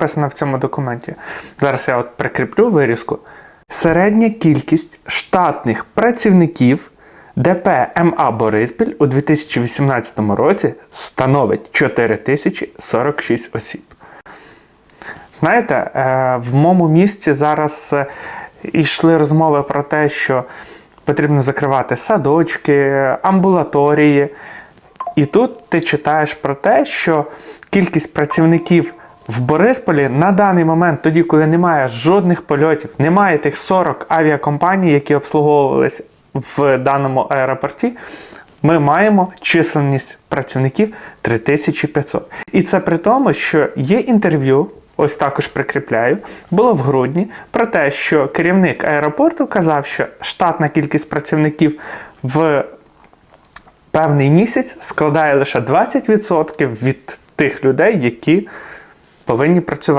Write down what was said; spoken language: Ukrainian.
написано в цьому документі. Зараз я от прикріплю вирізку. Середня кількість штатних працівників ДП МА Бориспіль у 2018 році становить 4046 осіб. Знаєте, е, в моєму місті зараз е, йшли розмови про те, що потрібно закривати садочки, амбулаторії. І тут ти читаєш про те, що кількість працівників в Борисполі на даний момент, тоді, коли немає жодних польотів, немає тих 40 авіакомпаній, які обслуговувалися в даному аеропорті, ми маємо численність працівників 3500. І це при тому, що є інтерв'ю, ось також прикріпляю, було в грудні, про те, що керівник аеропорту казав, що штатна кількість працівників в певний місяць складає лише 20% від тих людей, які повинні працювати.